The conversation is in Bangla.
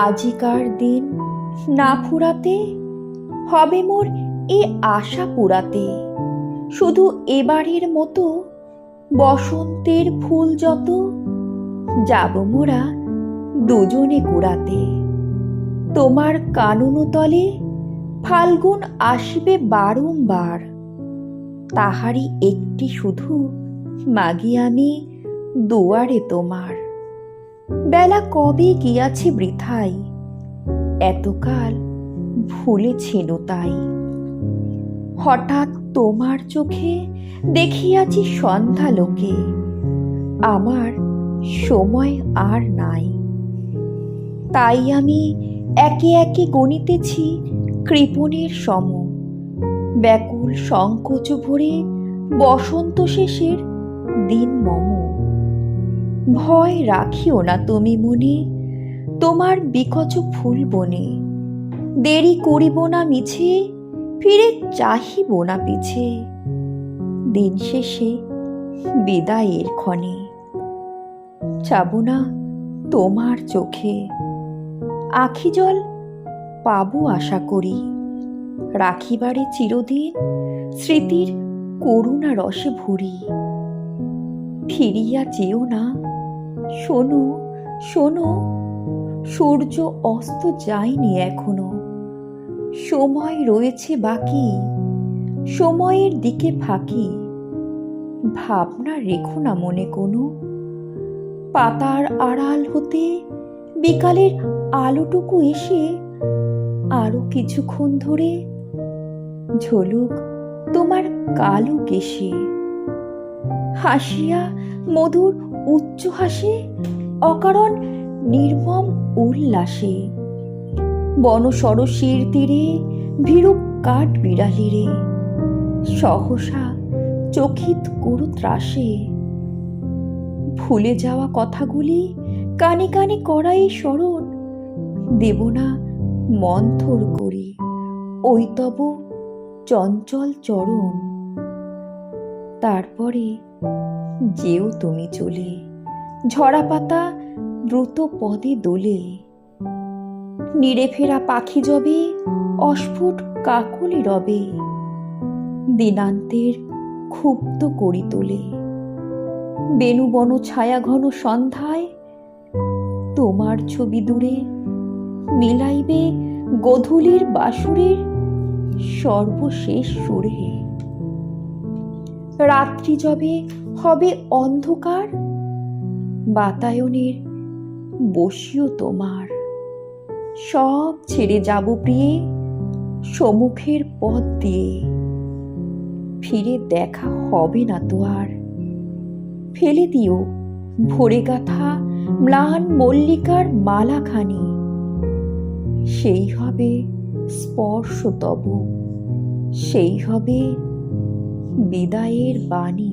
আজিকার দিন না ফুরাতে? হবে মোর এ আশা পুরাতে। শুধু এবারের মতো বসন্তের ফুল যত, যাব মোরা দুজনে কুড়াতে তোমার কানুন তলে ফাল্গুন আসবে বারংবার। তাহারই একটি শুধু মাগি আমি দুয়ারে তোমার। বেলা কবে গিয়াছে বৃথাই? এতকাল ভুলেছিল তাই। হঠাৎ তোমার চোখে দেখিয়াছি সন্ধ্যা লোকে। আমার সময় আর নাই। তাই আমি একে একে গণিতেছি কৃপণের সম। ব্যাকুল সংকোচ ভরে বসন্ত শেষের দিন মম। ভয় রাখিও না তুমি মনে। তোমার বিকচ ফুল বনে। দেরি করিব না মিছে, ফিরে চাহিব না পিছে। দিন শেষে বিদায়ের ক্ষণে। যাব না তোমার চোখে। আখি জল পাবো আশা করি। রাখিবারে চিরদিন স্মৃতির করুণা রসে ভরি। ফিরিয়া যেও না শোনো শোনো, সূর্য অস্ত যায়নি এখনও। সময় রয়েছে বাকি, সময়ের দিকে ফাঁকি। ভাবনা রেখো না মনে কোনো। পাতার আড়াল হতে বিকালের আলোটুকু এসে আরও কিছুক্ষণ ধরে ঝলুক তোমার কালো কেশে। হাসিয়া মধুর উচ্চ হাসে, অকারণ নির্মম উল্লাসে। বন সরসীর তীরে ভীরু কাঠ বিড়ালিরে, সহসা চকিত করু ত্রাসে। ভুলে যাওয়া কথাগুলি কানে কানে করাই স্মরণ দেব না মন্থর করি ওই তব চঞ্চল চরণ। তারপরে যেও তুমি চলে। ঝরা পাতা দ্রুত পদে দোলে। নিড়ে ফেরা পাখি জবে, অস্ফুট কাকলি রবে। দিনান্তের ক্ষুব্ধ করি তোলে। বেনুবন ছায়া ঘন সন্ধ্যায়, তোমার ছবি দূরে মিলাইবে গধূলির বাসুরের সর্বশেষ সুরে। রাত্রি যবে হবে অন্ধকার, বাতায়নের বসিও তোমার। সব ছেড়ে যাব প্রিয়ে সমুখের পথ দিয়ে। ফিরে দেখা হবে না তো আর। ফেলে দিও ভোরে গাথা ম্লান মল্লিকার মালাখানি। সেই হবে স্পর্শ তব, সেই হবে বিদায়ের বাণী।